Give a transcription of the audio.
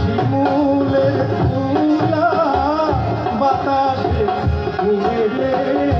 শিমুলে তুলা বাতাসে ঘুরে